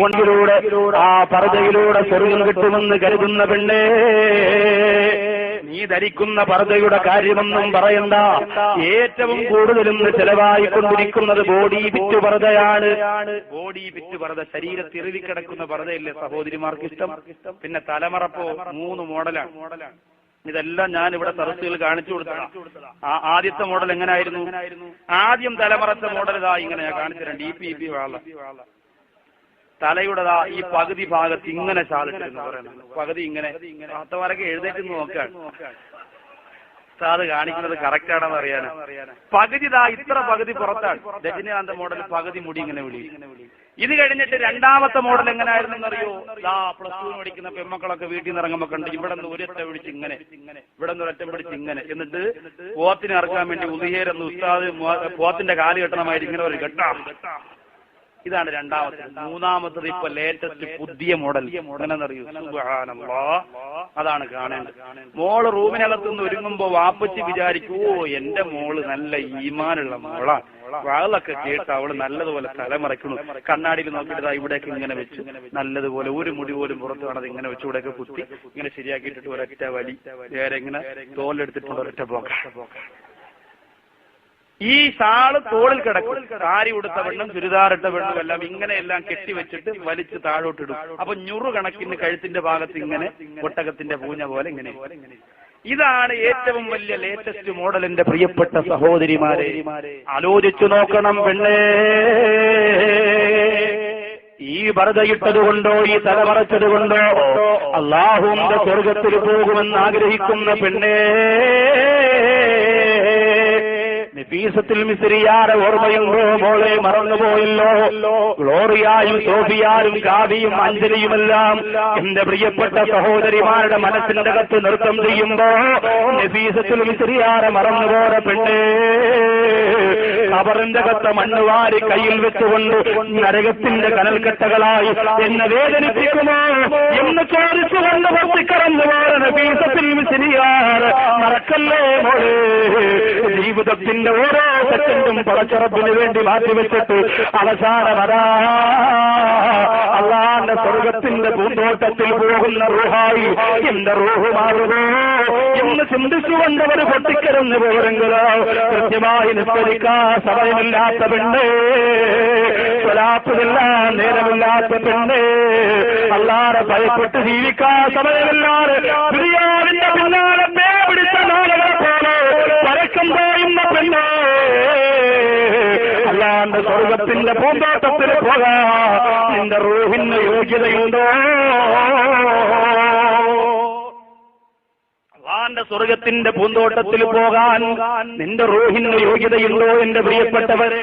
കൊണ്ടിലൂടെ ആ പർദയിലൂടെ സ്വർഗം കിട്ടുമെന്ന് കരുതുന്ന പെണ്ണേ നീ ധരിക്കുന്ന പർദ്ദയുടെ കാര്യമൊന്നും പറയണ്ട. ഏറ്റവും കൂടുതലും ചെലവായിക്കൊണ്ടിരിക്കുന്നത് ബോഡി പിറ്റു പർദ്ദയാണ്. ബോഡി പിറ്റു പർദ്ദ ശരീരത്തിൽ കിടക്കുന്ന പർദ്ദയല്ലേ സഹോദരിമാർക്ക് ഇഷ്ടം? പിന്നെ തലമറപ്പോ മൂന്ന് മോഡലാണ്. ഇതെല്ലാം ഞാൻ ഇവിടെ സദസ്സുകൾ കാണിച്ചു കൊടുത്തതാണ് ആ ആദ്യത്തെ മോഡൽ എങ്ങനെയായിരുന്നു ആദ്യം തലമറച്ച മോഡൽ ഇതാ ഇങ്ങനെ ഞാൻ കാണിച്ചു തരാം. ഡി പി പി വാള. തലയുടെ ഈ പകുതി ഭാഗത്ത് ഇങ്ങനെ ചാലിട്ടിരുന്നു പറയുന്നത്. പകുതി ഇങ്ങനെ. അത്തവരൊക്കെ എഴുന്നേറ്റ് നോക്കാൻ അത് കാണിക്കുന്നത് കറക്റ്റ് ആണെന്ന് അറിയാനാ. പകുതി ദാ ഇത്ര പകുതി പുറത്താണ്. രജനീകാന്ത മോഡൽ പകുതി മുടി ഇങ്ങനെ വിളി. ഇത് കഴിഞ്ഞിട്ട് രണ്ടാമത്തെ മോഡൽ എങ്ങനെയായിരുന്നു അറിയോ ദാ പ്ലസ് ടു പഠിക്കുന്ന പെമ്മക്കളൊക്കെ വീട്ടിൽ നിന്ന് ഇറങ്ങുമ്പോ കണ്ട് ഇവിടെ നിന്ന് ഒരൊറ്റ പിടിച്ച് ഇങ്ങനെ. ഇവിടെ നിന്ന് ഒരൊറ്റ പിടിച്ച് ഇങ്ങനെ. എന്നിട്ട് പോത്തിനെ ഇറക്കാൻ വേണ്ടി ഉദിഹേരെന്ന് ഉസ്താദ് പോത്തിന്റെ കാൽ കെട്ടണമായിട്ട് ഇങ്ങനെ ഒരു കെട്ടാം ഇതാണ് രണ്ടാമത്തെ. മൂന്നാമത്തത് ഇപ്പൊ ലേറ്റസ്റ്റ് പുതിയ മോഡൽ അതാണ് കാണേണ്ടത്. മോൾ റൂമിനകത്തുനിന്ന് ഒരുങ്ങുമ്പോ വാപ്പച്ചി വിചാരിക്കൂ എന്റെ മോൾ നല്ല ഈമാനുള്ള മോളാ. വാളൊക്കെ കേട്ട് അവൾ നല്ലതുപോലെ തലമറയ്ക്കണു കണ്ണാടിയിൽ നോക്കിയിട്ട് ദാ ഇവിടേക്ക് ഇങ്ങനെ വെച്ചു. നല്ലതുപോലെ ഒരു മുടി പോലും പുറത്ത് കാണാതെ ഇങ്ങനെ വെച്ച് ഇവിടെയൊക്കെ കുത്തി ഇങ്ങനെ ശരിയാക്കിയിട്ടിട്ട് ഒരൊറ്റ വലി. വേറെ ഇങ്ങനെ തോലെടുത്തിട്ടുള്ള ഒരൊറ്റ പോക്ക ഈ ഷാൾ തോളിൽ കിടക്കും. സാരി ഉടുത്ത വെള്ളം ചുരിദാറിട്ട വെള്ളം എല്ലാം ഇങ്ങനെ എല്ലാം കെട്ടിവെച്ചിട്ട് വലിച്ച് താഴോട്ടിടും അപ്പൊ ഞുറു കണക്കിന് കഴുത്തിന്റെ ഭാഗത്ത് ഇങ്ങനെ ഒട്ടകത്തിന്റെ പൂഞ്ഞ പോലെ ഇങ്ങനെ ഇതാണ് ഏറ്റവും വലിയ ലേറ്റസ്റ്റ് മോഡലിന്റെ പ്രിയപ്പെട്ട സഹോദരിമാരെ. ആലോചിച്ചു നോക്കണം പെണ്ണേ. ഈ വറുതയിട്ടത് കൊണ്ടോ ഈ തലമറച്ചത് കൊണ്ടോ അള്ളാഹുന്റെ സ്വർഗത്തിൽ പോകുമെന്ന് ആഗ്രഹിക്കുന്ന പെണ്ണേ. നഫീസത്തിൽ മിസ്രിയാരെ ഓർമ്മയുണ്ടോ മോളെ മറന്നുപോയല്ലോ. ഗ്ലോറിയായും സോഫിയായും കാവിയും അഞ്ജലിയുമെല്ലാം എന്റെ പ്രിയപ്പെട്ട സഹോദരിമാരുടെ മനസ്സിന്റെ നൃത്തം ചെയ്യുമ്പോ നഫീസത്തിൽ മിസ്രിയാരെ മറന്നുപോര പെണ്ണേ കബറിന്റെ കത്ത മണ്ണ് വാരി കയ്യിൽ വെച്ചുകൊണ്ട് നരകത്തിന്റെ കനൽക്കെട്ടകളായി എന്നെ വേദനിപ്പിക്കുമോ എന്ന് ചോദിച്ചുകൊണ്ട് പൊട്ടിക്കറന്നു പോയ നഫീസത്തിൽ മിസ്രിയാർ മറക്കല്ലേ മോളെ? ജീവിതത്തിന്റെ ഓരോ സെക്കൻഡും പടച്ചുറപ്പിന് വേണ്ടി മാറ്റിവെച്ചിട്ട് അവസാനമതാ അള്ളാന്റെ സ്വർഗത്തിന്റെ പൂന്തോട്ടത്തിൽ പോകുന്ന റുഹായി എന്റെ റൂഹ് മാറുകോ എന്ന് ചിന്തിച്ചുകൊണ്ട് അവർ പൊട്ടിക്കരന്ന് പോരെങ്കിലോ കൃത്യമായി നിസ്കരിക്കാ സമയമില്ലാത്ത പെണ്ണേ സ്വലാപ്പതില്ല നേരമില്ലാത്ത പെണ്ണേ അല്ലാതെ ഭയപ്പെട്ട് ജീവിക്കാൻ സമയമില്ലാതെ പിന്നാലെ അല്ലാണ്ട് സ്വർഗത്തിന്റെ പൂന്തോട്ടത്തിൽ പോകാ. നിന്റെ റൂഹിന് യോഗ്യതയുണ്ടോ? അള്ളാന്റെ സ്വർഗത്തിന്റെ പൂന്തോട്ടത്തിൽ പോകാൻ നിന്റെ റൂഹിന് യോഗ്യതയുണ്ടോ എന്റെ പ്രിയപ്പെട്ടവരെ?